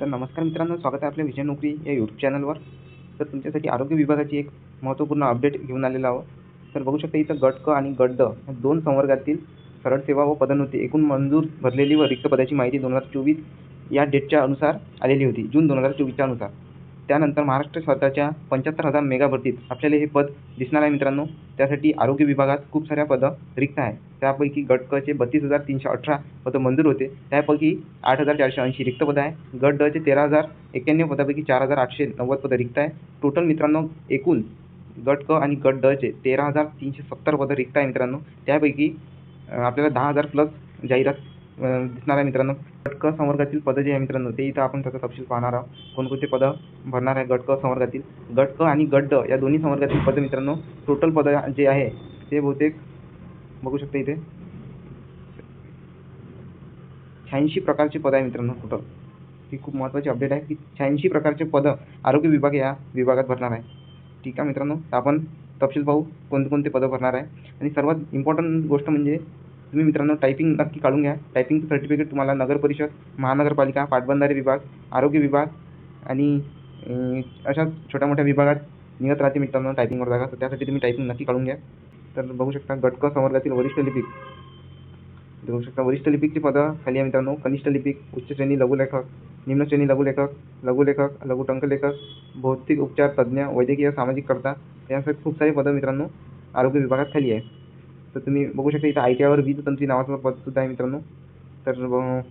तर नमस्कार मित्रांनो स्वागत आहे आपल्या विजय नोकरी या यूट्यूब चॅनलवर तर तुमच्यासाठी आरोग्य विभागाची एक महत्त्वपूर्ण अपडेट घेऊन आलेलो आहोत. तर बघू शकता इथं गट क आणि गट ड दोन संवर्गातील सरळ सेवा व पदोन्नती एकूण मंजूर भरलेली व रिक्त पदाची माहिती दोन हजार चोवीस या डेटच्या अनुसार आलेली होती जून दोन हजार चोवीसच्या अनुसार. त्यानंतर महाराष्ट्र स्वतःच्या पंच्याहत्तर हजार मेगा भरतीत आपल्याला हे पद दिसणार आहे मित्रांनो. त्यासाठी आरोग्य विभागात खूप साऱ्या पदं रिक्त आहे त्यापैकी गट क चे बत्तीस हजार तीनशे अठरा पदं मंजूर होते. त्यापैकी आठ हजार चारशे ऐंशी रिक्त पदं आहे गट ड चे तेरा हजार एक्याण्णव पदापैकी चार हजार आठशे नव्वद पदं रिक्त आहे टोटल मित्रांनो एकूण गट क आणि गट ड चे तेरा हजार तीनशे सत्तर पदं रिक्त आहे मित्रांनो. त्यापैकी आपल्याला दहा हजार प्लस जाहिरात दिसणार आहे मित्रांनो. गट क संवर्गातील पदं जे आहे मित्रांनो ते इथं आपण त्याचा तपशील पाहणार आहोत. कोणकोणते पदं भरणार आहे गट क संवर्गातील? गट क आणि गट ड या दोन्ही संवर्गातील पदं मित्रांनो टोटल पदं जे आहे ते बहुतेक बघू शकता इथे. शहाऐंशी प्रकारचे पदं आहे मित्रांनो टोटल ही खूप महत्त्वाची अपडेट आहे की शहाऐंशी प्रकारचे पदं आरोग्य विभाग या विभागात भरणार आहे. ठीक आहे मित्रांनो आपण तपशील पाहू कोणते कोणते पदं भरणार आहे. आणि सर्वात इम्पॉर्टंट गोष्ट म्हणजे तुम्ही मित्रांनो टायपिंग नक्की काढून घ्या. टायपिंगचं सर्टिफिकेट तुम्हाला नगर परिषद महानगरपालिका पाटबंधारे विभाग आरोग्य विभाग आणि अशा छोट्या मोठ्या विभागात निघत राहते मित्रांनो टायपिंगवर जागा. तर त्यासाठी तुम्ही टायपिंग नक्की काढून घ्या. तर बघू शकता गटक संवर्गातील वरिष्ठ लिपिक बघू शकता वरिष्ठ लिपिकची पदं खाली आहे मित्रांनो. कनिष्ठ लिपिक उच्च श्रेणी लघुलेखक निम्न श्रेणी लघुलेखक लघुलेखक लघुटंकलेखक भौतिक उपचार तज्ज्ञ वैद्यकीय सामाजिक करता. यासाठी खूप सारे पदं मित्रांनो आरोग्य विभागात खाली आहे. तर तुम्ही बघू शकता इथं आय टी आयवर वीज तंत्री नावाचं पदसुद्धा आहे मित्रांनो. तर ब-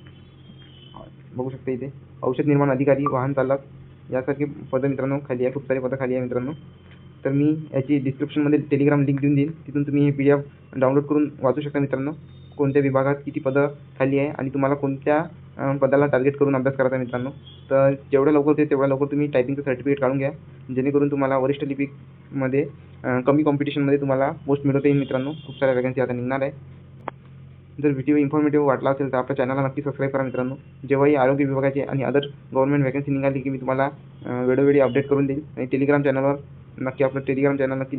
बघू शकता इथे. औषध निर्माण अधिकारी वाहन चालक यासारखे पदं मित्रांनो खाली आहे. खूप सारी पदं खाली आहे मित्रांनो. तर मी याची डिस्क्रिप्शनमध्ये टेलिग्राम लिंक देऊन देईन. तिथून तुम्ही हे पी डी एफ डाउनलोड करून वाचू शकता मित्रांनो. कोणत्या विभागात किती पदं खाली आहे आणि तुम्हाला कोणत्या पदाला टार्गेट करून अभ्यास करायचा मित्रांनो. तर जेवढ्या लवकर होते तेवढ्या लवकर तुम्ही टायपिंगचं सर्टिफिकेट काढून घ्या. जेणेकरून तुम्हाला वरिष्ठ लिपिकमध्ये कमी कॉम्पिटिशनमध्ये तुम्हाला पोस्ट मिळवता येईल मित्रांनो. खूप साऱ्या वॅकन्सी आता निघणार आहे. जर व्हिडिओ इन्फॉर्मेटिव्ह वाटला असेल तर आपल्या चॅनलला नक्की सबस्क्राईब करा मित्रांनो. जेव्हाही आरोग्य विभागाची आणि अदर गव्हर्नमेंट वॅकन्सी निघाली की मी तुम्हाला वेळोवेळी अपडेट करून देईल आणि टेलिग्राम चॅनलवर नक्की आपलं टेलिग्राम चॅनल नक्की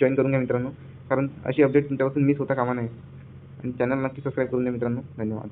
जॉईन करून घ्या मित्रांनो. कारण अशी अपडेट तुमच्यापासून मिस होता कामा नये. आणि चॅनल नक्की सबस्क्राईब करून द्या मित्रांनो. धन्यवाद.